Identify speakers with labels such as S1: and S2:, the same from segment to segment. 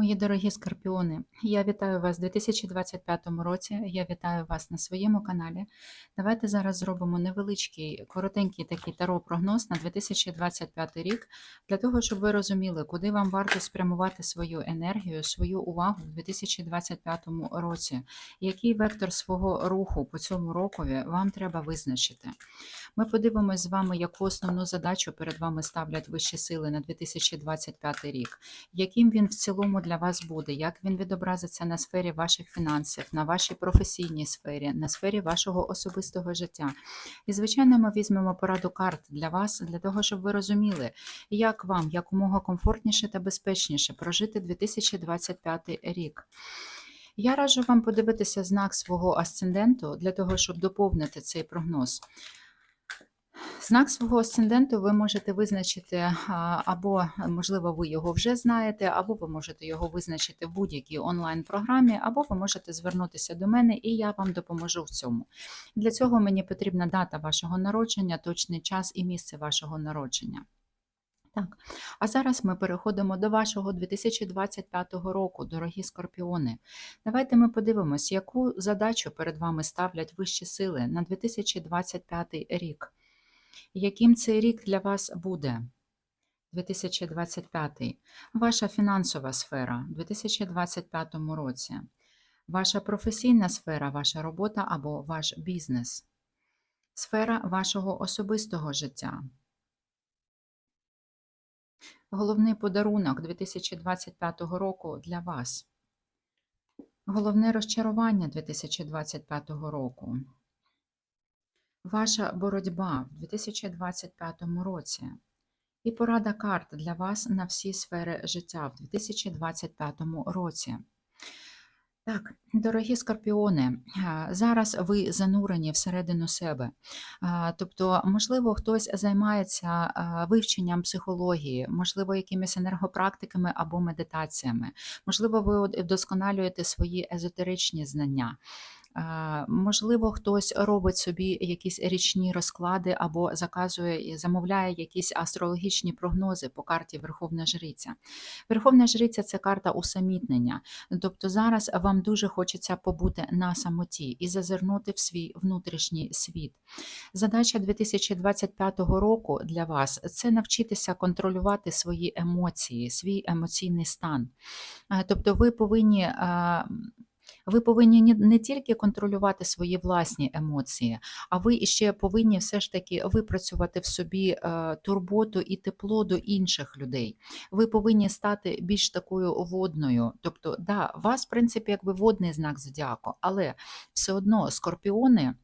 S1: Мої дорогі скорпіони, я вітаю вас у 2025 році. Я вітаю вас на своєму каналі. Давайте зараз зробимо невеличкий, коротенький такий таро-прогноз на 2025 рік, для того, щоб ви розуміли, куди вам варто спрямувати свою енергію, свою увагу у 2025 році, який вектор свого руху по цьому рокові вам треба визначити. Ми подивимось з вами, яку основну задачу перед вами ставлять вищі сили на 2025 рік яким він в цілому для вас буде, як він відобразиться на сфері ваших фінансів, на вашій професійній сфері, на сфері вашого особистого життя. І, звичайно, ми візьмемо пораду карт для вас, для того, щоб ви розуміли, як вам якомога комфортніше та безпечніше прожити 2025 рік. Я раджу вам подивитися знак свого асценденту для того, щоб доповнити цей прогноз. Знак свого асценденту ви можете визначити, або, можливо, ви його вже знаєте, або ви можете його визначити в будь-якій онлайн-програмі, або ви можете звернутися до мене, і я вам допоможу в цьому. Для цього мені потрібна дата вашого народження, точний час і місце вашого народження. Так, а зараз ми переходимо до вашого 2025 року, дорогі скорпіони. Давайте ми подивимось, яку задачу перед вами ставлять вищі сили на 2025 рік. Яким цей рік для вас буде? 2025. Ваша фінансова сфера у 2025 році. Ваша професійна сфера, ваша робота або ваш бізнес. Сфера вашого особистого життя. Головний подарунок 2025 року для вас. Головне розчарування 2025 року. Ваша боротьба в 2025 році. І порада карт для вас на всі сфери життя в 2025 році. Так, дорогі скорпіони, зараз ви занурені всередину себе. Тобто, можливо, хтось займається вивченням психології, можливо, якимись енергопрактиками або медитаціями, можливо, ви вдосконалюєте свої езотеричні знання. Можливо, хтось робить собі якісь річні розклади або заказує замовляє якісь астрологічні прогнози по карті Верховна Жриця. Верховна Жриця це карта усамітнення. Тобто зараз вам дуже хочеться побути на самоті і зазирнути в свій внутрішній світ. Задача 2025 року для вас це навчитися контролювати свої емоції, свій емоційний стан. Е, Тобто ви повинні. Ви повинні ні- не тільки контролювати свої власні емоції, а ви ще повинні все ж таки випрацювати в собі е, турботу і тепло до інших людей ви повинні стати більш такою водною. Тобто, да, вас, в принципі, якби водний знак зодіаку, але все одно скорпіони.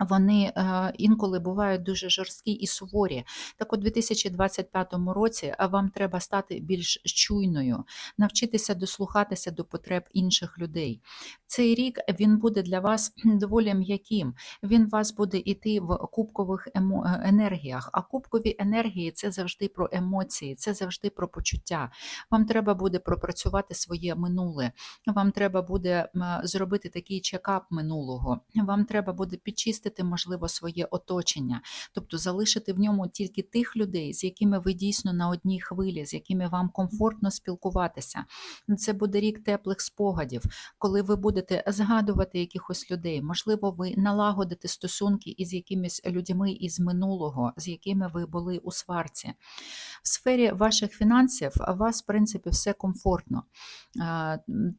S1: Вони е, інколи бувають дуже жорсткі і суворі. Так, у 2025 році е, вам треба стати більш чуйною, навчитися дослухатися до потреб інших людей. Цей рік він буде для вас доволі м'яким. Він вас буде йти в кубкових е, енергіях. А кубкові енергії це завжди про емоції, це завжди про почуття. Вам треба буде пропрацювати своє минуле. Вам треба буде зробити такий чекап минулого. Вам треба буде підчистити, можливо, своє оточення, тобто залишити в ньому тільки тих людей, з якими ви дійсно на одній хвилі, з якими вам комфортно спілкуватися. Це буде рік теплих спогадів, коли ви будете згадувати якихось людей. Можливо, ви налагодите стосунки із якимись людьми із минулого, з якими ви були у сварці. В сфері ваших фінансів у вас, в принципі, все комфортно.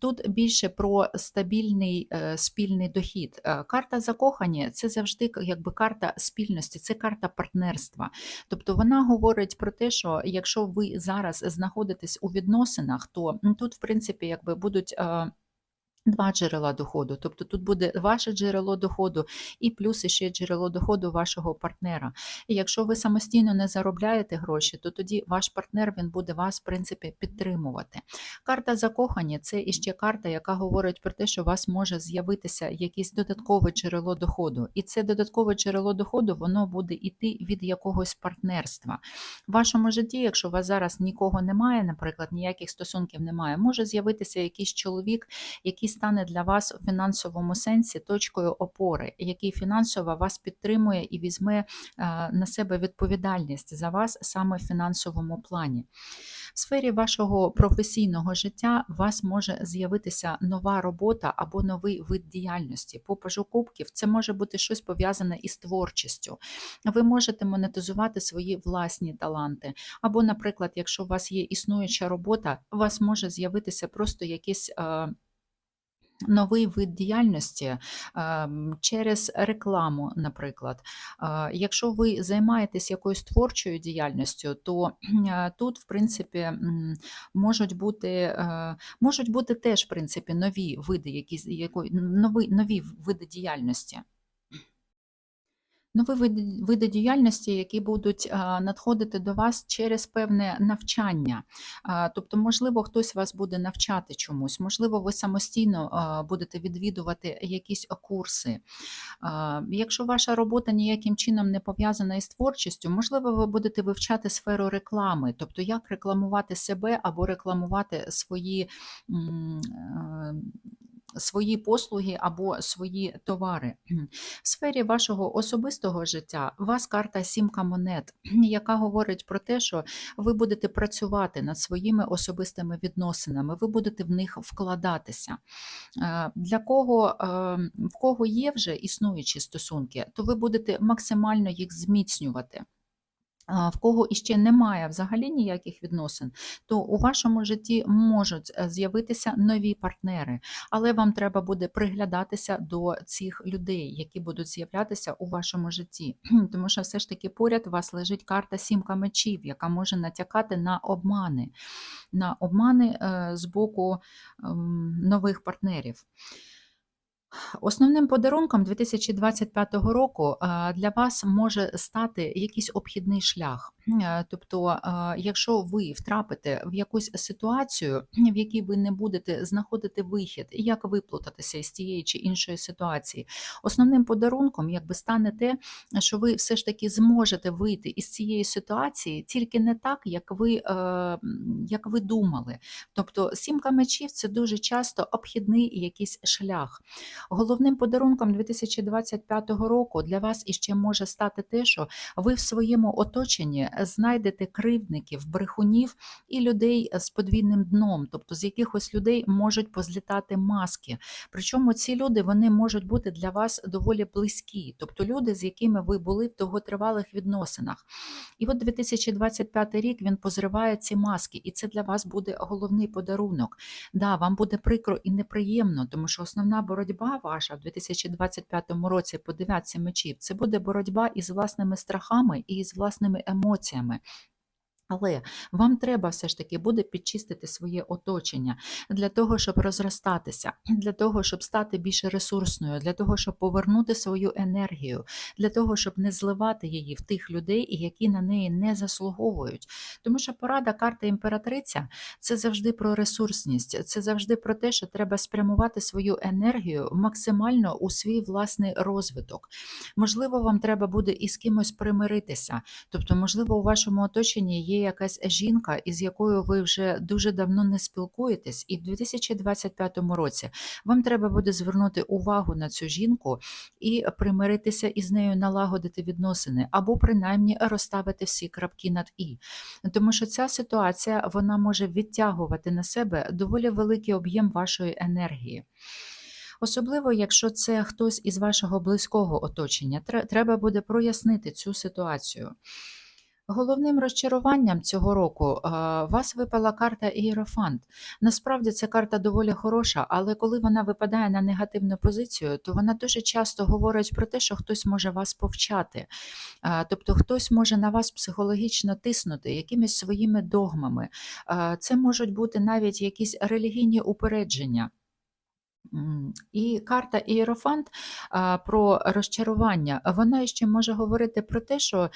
S1: Тут більше про стабільний е, спільний дохід. Е, Карта закохані це завжди к- якби карта спільності, це карта партнерства. Тобто вона говорить про те, що якщо ви зараз знаходитесь у відносинах, то тут, в принципі, якби будуть. Два джерела доходу, тобто тут буде ваше джерело доходу і плюс ще джерело доходу вашого партнера. І якщо ви самостійно не заробляєте гроші, то тоді ваш партнер він буде вас, в принципі, підтримувати. Карта закохані це іще карта, яка говорить про те, що у вас може з'явитися якесь додаткове джерело доходу. І це додаткове джерело доходу воно буде йти від якогось партнерства. В вашому житті, якщо у вас зараз нікого немає, наприклад, ніяких стосунків немає, може з'явитися якийсь чоловік, який стане для вас у фінансовому сенсі точкою опори, який фінансово вас підтримує і візьме е, на себе відповідальність за вас саме в фінансовому плані. В сфері вашого професійного життя у вас може з'явитися нова робота або новий вид діяльності. По пажу кубків це може бути щось пов'язане із творчістю. Ви можете монетизувати свої власні таланти. Або, наприклад, якщо у вас є існуюча робота, у вас може з'явитися просто якийсь. Новий вид діяльності ем, через рекламу, наприклад. Е, Якщо ви займаєтесь якоюсь творчою діяльністю, то е, тут, в принципі, можуть бути, е, можуть бути теж в принципі, нові види, якісь, нові, нові види діяльності. Нові види, види діяльності, які будуть надходити до вас через певне навчання. Тобто, можливо, хтось вас буде навчати чомусь, можливо, ви самостійно будете відвідувати якісь курси. Якщо ваша робота ніяким чином не пов'язана із творчістю, можливо, ви будете вивчати сферу реклами, тобто як рекламувати себе або рекламувати свої. Свої послуги або свої товари. В сфері вашого особистого життя у вас карта сімка монет, яка говорить про те, що ви будете працювати над своїми особистими відносинами, ви будете в них вкладатися. Е, Для кого, е, в кого є вже існуючі стосунки, то ви будете максимально їх зміцнювати. В кого іще немає взагалі ніяких відносин, то у вашому житті можуть е, з'явитися нові партнери, але вам треба буде приглядатися до цих людей, які будуть з'являтися у вашому житті. Тому що все ж таки поряд у вас лежить карта сімка мечів, яка може натякати на обмани, на обмани е, з боку ем, нових партнерів. Основним подарунком 2025 року е, для вас може стати якийсь обхідний шлях. Е, Тобто, е, якщо ви втрапите в якусь ситуацію, в якій ви не будете знаходити вихід, як виплутатися із тієї чи іншої ситуації, основним подарунком якби стане те, що ви все ж таки зможете вийти із цієї ситуації тільки не так, як ви, як ви думали. Тобто, сімка мечів це дуже часто обхідний якийсь шлях. Головним подарунком 2025 року для вас іще може стати те, що ви в своєму оточенні знайдете кривдників, брехунів і людей з подвійним дном, тобто з якихось людей можуть позлітати маски. Причому ці люди вони можуть бути для вас доволі близькі, тобто люди, з якими ви були в довготривалих відносинах. І от 2025 рік він позриває ці маски, і це для вас буде головний подарунок. Да, вам буде прикро і неприємно, тому що основна боротьба ваша в 2025 році по мечів це буде боротьба із власними страхами і із власними емоціями. Але вам треба все ж таки буде підчистити своє оточення для того, щоб розростатися, для того, щоб стати більш ресурсною, для того, щоб повернути свою енергію, для того, щоб не зливати її в тих людей, які на неї не заслуговують. Тому що порада карти імператриця це завжди про ресурсність, це завжди про те, що треба спрямувати свою енергію максимально у свій власний розвиток. Можливо, вам треба буде із кимось примиритися, тобто, можливо, у вашому оточенні є якась жінка, із якою ви вже дуже давно не спілкуєтесь, і в 2025 році вам треба буде звернути увагу на цю жінку і примиритися із нею, налагодити відносини, або принаймні розставити всі крапки над і. Тому що ця ситуація вона може відтягувати на себе доволі великий об'єм вашої енергії. Особливо, якщо це хтось із вашого близького оточення, треба буде прояснити цю ситуацію. Головним розчаруванням цього року а, вас випала карта Ієрофант. Насправді ця карта доволі хороша, але коли вона випадає на негативну позицію, то вона дуже часто говорить про те, що хтось може вас повчати. А, Тобто хтось може на вас психологічно тиснути якимись своїми догмами. А, Це можуть бути навіть якісь релігійні упередження. І карта Ієрофант про розчарування, вона ще може говорити про те, що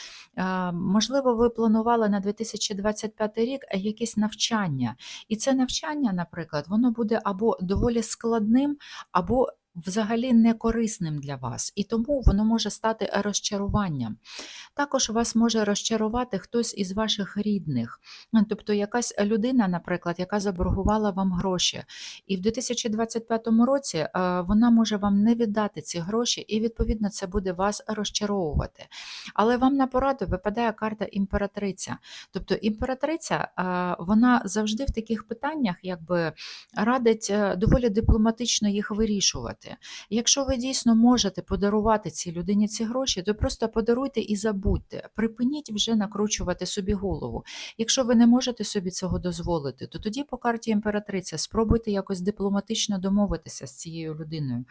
S1: можливо ви планували на 2025 рік якесь навчання, і це навчання, наприклад, воно буде або доволі складним, або взагалі не корисним для вас, і тому воно може стати розчаруванням. Також вас може розчарувати хтось із ваших рідних, тобто якась людина, наприклад, яка заборгувала вам гроші, і в 2025 році е, вона може вам не віддати ці гроші, і відповідно це буде вас розчаровувати. Але вам на пораду випадає карта імператриця. Тобто імператриця е, вона завжди в таких питаннях якби радить е, доволі дипломатично їх вирішувати. Якщо ви дійсно можете подарувати цій людині ці гроші, то просто подаруйте і забудьте. Припиніть вже накручувати собі голову. Якщо ви не можете собі цього дозволити, то тоді по карті імператриця спробуйте якось дипломатично домовитися з цією людиною.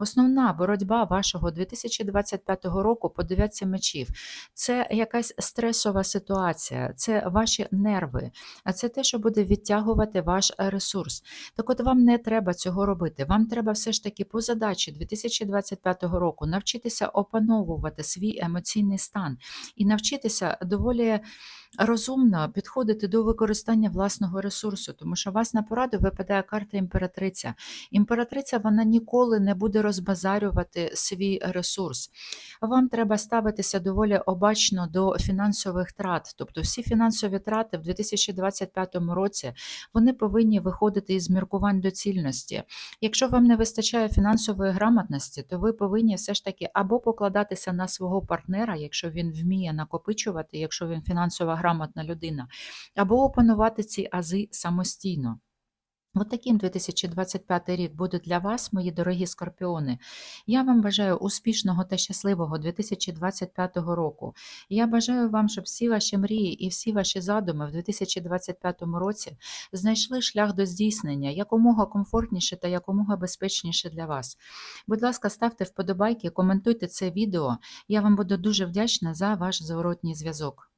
S1: Основна боротьба вашого 2025 року по дев'ятці мечів це якась стресова ситуація, це ваші нерви, а це те, що буде відтягувати ваш ресурс. Так от вам не треба цього робити. Вам треба все ж таки по задачі 2025 року навчитися опановувати свій емоційний стан і навчитися доволі розумно підходити до використання власного ресурсу, тому що у вас на пораду випадає карта імператриця. Імператриця вона ніколи не буде розбазарювати свій ресурс. Вам треба ставитися доволі обачно до фінансових трат. Тобто всі фінансові трати в 2025 році вони повинні виходити із міркувань доцільності. Якщо вам не вистачає фінансової грамотності, то ви повинні все ж таки або покладатися на свого партнера, якщо він вміє накопичувати, якщо він фінансово грамотна людина, або опанувати ці ази самостійно. От таким 2025 рік буде для вас, мої дорогі скорпіони. Я вам бажаю успішного та щасливого 2025 року. Я бажаю вам, щоб всі ваші мрії і всі ваші задуми в 2025 році знайшли шлях до здійснення якомога комфортніше та якомога безпечніше для вас. Будь ласка, ставте вподобайки, коментуйте це відео. Я вам буду дуже вдячна за ваш зворотній зв'язок.